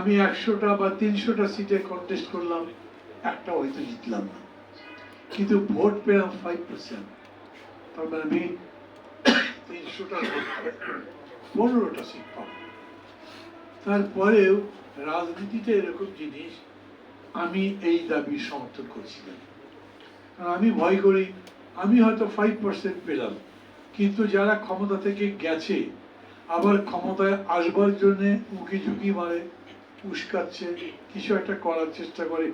আমি একশোটা বা তিনশোটা সিটে কন্টেস্ট করলাম, একটা হয়তো জিতলাম না। কিন্তু ভোট পেলাম ফাইভ পার্সেন্ট তার মানে আমি তিনশোটা পনেরোটা সিট পাবো। তারপরেও রাজনীতিতে এরকম জিনিস আমি এই দাবি সমর্থন করছিলাম। কারণ আমি ভয় করি, আমি হয়তো ফাইভ পার্সেন্ট পেলাম, কিন্তু যারা ক্ষমতা থেকে গেছে, আবার ক্ষমতায় আসবার জন্য উঁকি ঝুঁকি মারে উস্কাচ্ছে, কিছু একটা করার চেষ্টা করে,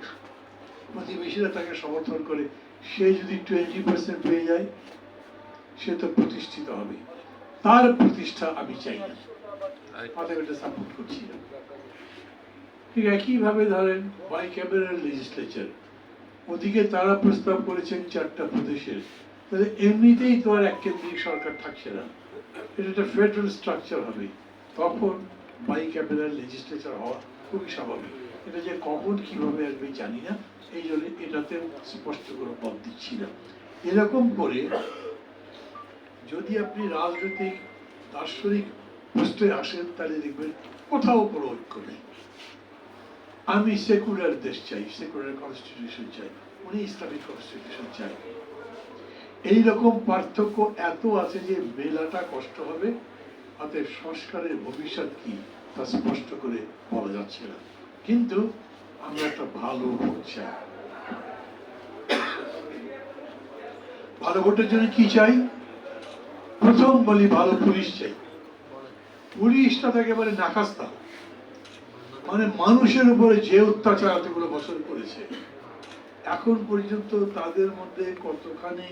প্রতিবেশীরা তাকে সমর্থন করে, সে যদি টোয়েন্টি পার্সেন্ট পেয়ে যায়, সে তো প্রতিষ্ঠিত হবে। তার প্রতিষ্ঠা আমি চাই না। অতএব এটা সাপোর্ট ঠিক একইভাবে ধরেন বাই ক্যামেরার লেজিসলেচার ওদিকে তারা প্রস্তাব করেছেন চারটা প্রদেশের। তাহলে এমনিতেই তো আর এক কেন্দ্রিক সরকার থাকছে না। এটা একটা ফেডারেল স্ট্রাকচার হবে। তখন বাই ক্যামেরার লেজিসলেচার হওয়া খুবই স্বাভাবিক। এটা যে কখন কীভাবে আসবে জানি না। এই জন্য এটাতে স্পষ্ট করে পথ দিচ্ছি না। এরকম করে যদি আপনি রাজনৈতিক, দার্শনিক প্রশ্নে আসেন, তাহলে দেখবেন কোথাও কোনো ঐক্য নেই। আমি সেকুলার দেশ চাই, সেকুলার কনস্টিটিউশন চাই, উনি ইসলামিক কনস্টিটিউশন চাই। এই রকম পার্থক্য এত আছে যে মেলাটা কষ্ট হবে, অতএব সংস্কারের ভবিষ্যৎ কি? তা স্পষ্ট করে বলা যাচ্ছে না। কিন্তু আমরা একটা ভালো ভোট চাই ভালো ভোটের জন্য কি চাই? প্রথম বলি ভালো পুলিশ চাই। পুলিশটা তো একেবারে নাকাস্তা। মানে মানুষের উপরে যে অত্যাচার এতগুলো বছর করেছে, এখন পর্যন্ত তাদের মধ্যে কতখানি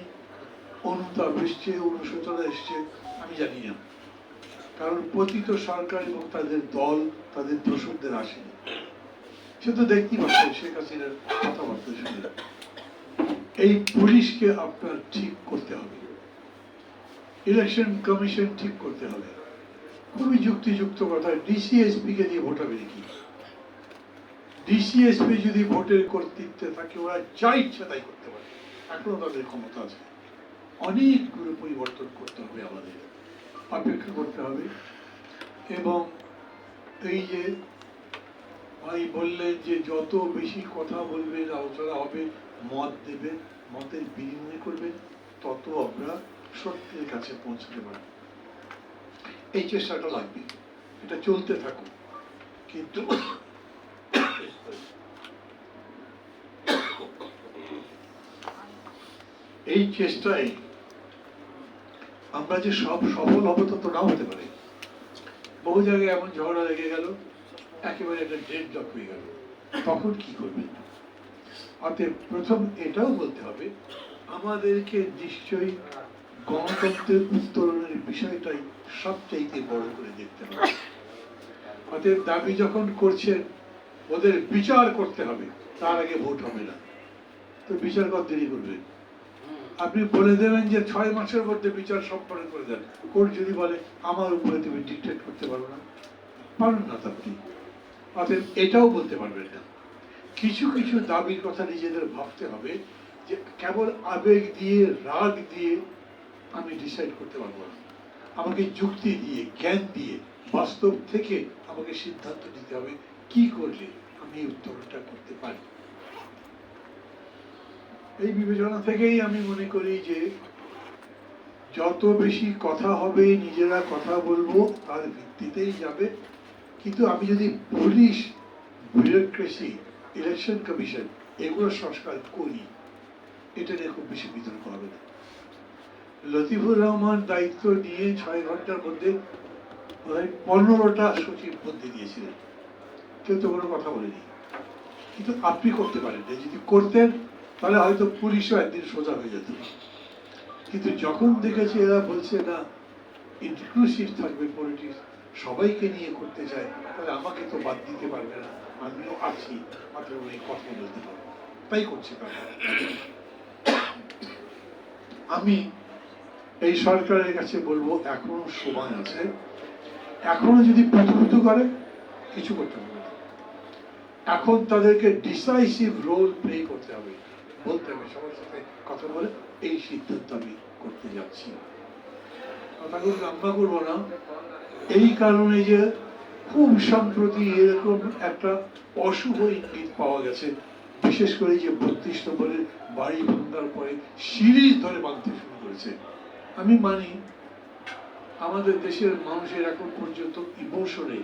অনুতাপ এসছে, অনুশোচনা এসছে, আমি জানি না। কারণ পতিত সরকার এবং তাদের দল, তাদের দোষকদের আসেনি। সে তো দেখতেই পাচ্ছে শেখ হাসিনার কথাবার্তা শুনে। এই পুলিশকে আপনার ঠিক করতে হবে। ইলেকশন কমিশন ঠিক করতে হবে। খুবই যুক্তিযুক্ত কথা ডিসিএসপি কে দিয়ে ভোট হবে নাকি? ডিসিএসপি যদি ভোটের কর্তৃত্বে থাকে, ওরা যা ইচ্ছা তাই করতে পারে। এখনও তাদের ক্ষমতা আছে। অনেকগুলো পরিবর্তন করতে হবে আমাদের। অপেক্ষা করতে হবে। এবং এই যে ভাই বললেন যে যত বেশি কথা বলবেন আলোচনা হবে, মত দেবেন মতের বিনিময় করবেন তত আমরা সত্যের কাছে পৌঁছতে পারব। এই চেষ্টাটা লাগবে। এটা চলতে থাকুক। কিন্তু এই চেষ্টায় আমরা যে সব সফল হব নাও হতে পারে। বহু জায়গায় এমন ঝগড়া লেগে গেল, একেবারে একটা ডেড ডক হয়ে গেল। তখন কি করবেন? অতএব প্রথম এটাও বলতে হবে, আমাদেরকে নিশ্চয়ই গণতন্ত্রের উত্তরণের বিষয়টাই সবচাইতে বড় করে দেখতে হবে। অতএব দাবি যখন করছেন, ওদের বিচার করতে হবে, তার আগে ভোট হবে না। তো বিচার কত দেরি করবেন আপনি বলে দেবেন যে ছয় মাসের মধ্যে বিচার সম্পন্ন করে দেন। কোর্ট যদি বলে, আমার উপরে তুমি ডিকটেট করতে পারো না। পারেন না আপনি। অতএব এটাও বলতে পারবেন না। কিছু কিছু দাবির কথা নিজেদের ভাবতে হবে যে কেবল আবেগ দিয়ে, রাগ দিয়ে আমি ডিসাইড করতে পারব না। আমাকে যুক্তি দিয়ে, জ্ঞান দিয়ে, বাস্তব থেকে আমাকে সিদ্ধান্ত নিতে হবে, কি করলে আমি এই উত্তরটা করতে পারি? এই বিবেচনা থেকেই আমি মনে করি যে যত বেশি কথা হবে, নিজেরা কথা বলব, তার ভিত্তিতেই যাবে। কিন্তু আমি যদি পুলিশ বিউরোক্রেসি ইলেকশন কমিশন এগুলো সংস্কার করি, এটা নিয়ে খুব বেশি বিতর্ক হবে না। লতিফুর রহমান দায়িত্ব নিয়ে ছয় ঘণ্টার মধ্যে পনেরোটা সচিব বদলে দিয়েছিলেন। কেউ তো কোনো কথা বলেনি। কিন্তু আপনি করতে পারেন। যদি করতেন তাহলে হয়তো পুলিশও একদিন সোজা হয়ে যেত। কিন্তু যখন দেখেছি এরা বলছে, না ইনক্লুসিভ থাকবে পলিটিক্স সবাইকে নিয়ে করতে চায়, তাহলে আমাকে তো বাদ দিতে পারবে না। আমিও আছি, মাত্র উনি কথা বলতে পারব। তাই করছে আমি এই সরকারের কাছে বলব, এখনও সময় আছে। এখনও যদি পুতুপুতু করে, কিছু করতে না। এখন তাদেরকে ডিসাইসিভ রোল প্লে করতে হবে। বলতে হবে, সবার সাথে কথা বলে এই সিদ্ধান্ত আমি করতে যাচ্ছি। কথাগুলো লম্বা করব না। এই কারণে যে খুব সম্প্রতি এরকম একটা অশুভ ইঙ্গিত পাওয়া গেছে। বিশেষ করে যে বত্রিশ নম্বরের বাড়ি ভাঙার পরে সিরিজ ধরে ভাঙতে শুরু করেছে। আমি মানি, আমাদের দেশের মানুষের এখন পর্যন্ত ইমোশনে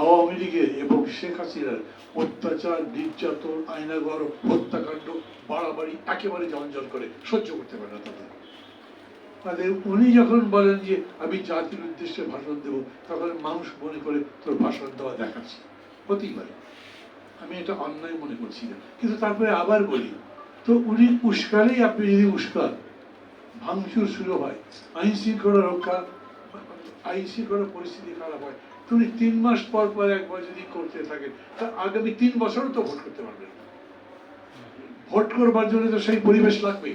আওয়ামী লীগের এবং শেখ হাসিনার অত্যাচার, নির্যাতন, আইনাগর, হত্যাকাণ্ড বাড়াবাড়ি একেবারে জঞ্জল করে সহ্য করতে পারে না তাদের তাদের উনি যখন বলেন যে, আমি জাতির উদ্দেশ্যে ভাষণ দেব, তখন মানুষ মনে করে, তোর ভাষণ দেওয়া দেখাচ্ছে। হতেই পারে। আমি এটা অন্যায় মনে করছি না। কিন্তু তারপরে আবার বলি, তো উনি উস্কালেই আপনি যদি উস্কার ভাঙচুর শুরু হয় আইন শৃঙ্খলা রক্ষা আইন শৃঙ্খলা পরিস্থিতি খারাপ হয় তুমি তিন মাস পর পর একবার যদি করতে থাকেন তা আগামী তিন বছরও তো ভোট করতে পারবেন। ভোট করবার জন্য তো সেই পরিবেশ লাগবে।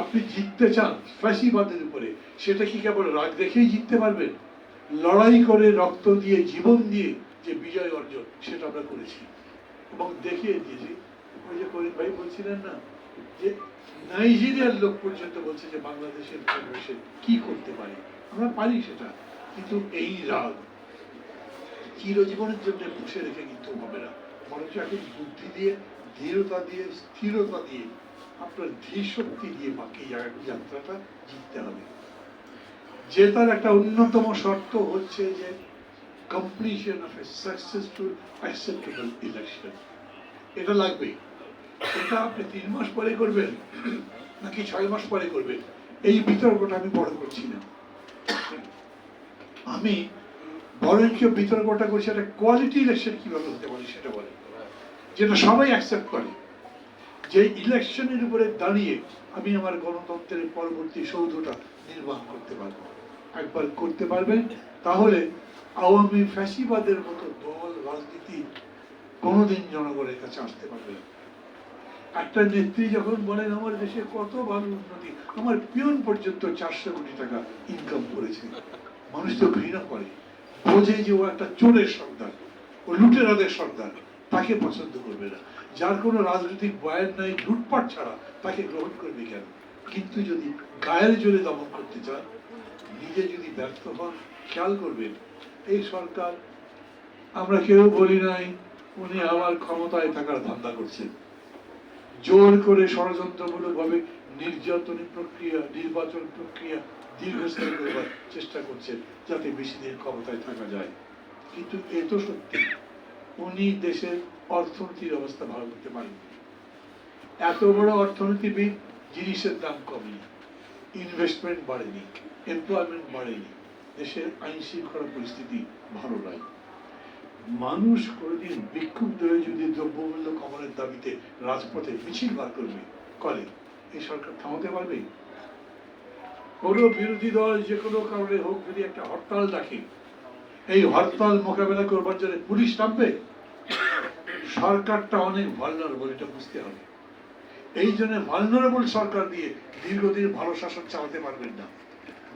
আপনি জিততে চান ফ্যাসিবাদের উপরে, সেটা কি কেবল রাগ দেখেই জিততে পারবেন? লড়াই করে রক্ত দিয়ে, জীবন দিয়ে যে বিজয় অর্জন, সেটা আমরা করেছি। এবং দেখিয়ে দিয়েছি। ওই যে করিম ভাই বলছিলেন না, যে নাইজেরিয়ার লোক পর্যন্ত বলছে যে বাংলাদেশের পরিবেশে কি করতে পারি? আমরা পারি সেটা। কিন্তু এই রাগ চিরজীবনের জন্য পুষে রেখে কিন্তু হবে না। বরঞ্চ এখন বুদ্ধি দিয়ে, দৃঢ়তা দিয়ে, স্থিরতা দিয়ে, আপনার ধীর শক্তি দিয়ে বাকি জায়গা- যাত্রাটা জিততে হবে। জেতার একটা অন্যতম শর্ত হচ্ছে যে completion of a successful acceptable election এটা লাগবে এটা আপনি তিন মাস পরে করবেন নাকি ছয় মাস পরে করবেন? এই বিতর্কটা আমি বড় করছি না। আমি বরঞ্চ বিতর্কটা করছি একটা কোয়ালিটি ইলেকশন কীভাবে হতে পারে সেটা বলে যেটা সবাই অ্যাকসেপ্ট করে। যে ইলেকশনের উপরে দাঁড়িয়ে আমি আমার গণতন্ত্রের পরবর্তী সৌধটা নির্মাণ করতে পারব। একবার করতে পারবেন, তাহলে আওয়ামী ফ্যাসিবাদের মতো দল, রাজনীতি কোনোদিন জনগণের কাছে আসতে পারবে একটা নেত্রী যখন বলেন, আমার দেশে কত ভালো উন্নতি, আমার পিয়ন পর্যন্ত চারশো কোটি টাকা ইনকাম করেছে। মানুষ তো ঘৃণা করে। বোঝে যে ও একটা চোরের সর্দার ও লুটেরাদের সর্দার তাকে পছন্দ করবে না। যার কোনো রাজনৈতিক বয়ান নাই, লুটপাট ছাড়া তাকে গ্রহণ করবে কেন? কিন্তু যদি গায়ের জোরে দমন করতে চান, নিজে যদি ব্যর্থ হন, খেয়াল করবেন, এই সরকার, আমরা কেউ বলি নাই, উনি আমার ক্ষমতায় থাকার ধান্দা করছেন। জোর করে ষড়যন্ত্রমূলক নির্যাতনী প্রক্রিয়া, নির্বাচন প্রক্রিয়া দীর্ঘস্থায়ী করবার চেষ্টা করছেন যাতে বেশি দিন ক্ষমতায় থাকা যায়। কিন্তু এ তো সত্যি, উনি দেশের অর্থনীতির অবস্থা ভালো করতে পারেন এত বড় অর্থনীতিবিদ জিনিসের দাম কমেনি ইনভেস্টমেন্ট বাড়েনি এমপ্লয়মেন্ট বাড়েনি, দেশের আইন শৃঙ্খলা পরিস্থিতি ভালো নয় মানুষ কোনোদিন বিক্ষুব্ধ হয়ে যদি দ্রব্যমূল্য কমানোর দাবিতে রাজপথে মিছিল বার করবে, করে এই সরকার থামাতে পারবে? কোনো বিরোধী দল যে কোনো কারণে হোক যদি একটা হরতাল ডাকে, এই হরতাল মোকাবেলা করবার জন্য পুলিশ নামবে, সরকারটা অনেক ভালনারেবল এটা বুঝতে হবে। এই জন্য ভালনারেবল সরকার দিয়ে দীর্ঘদিন ভালো শাসন চালাতে পারবেন না।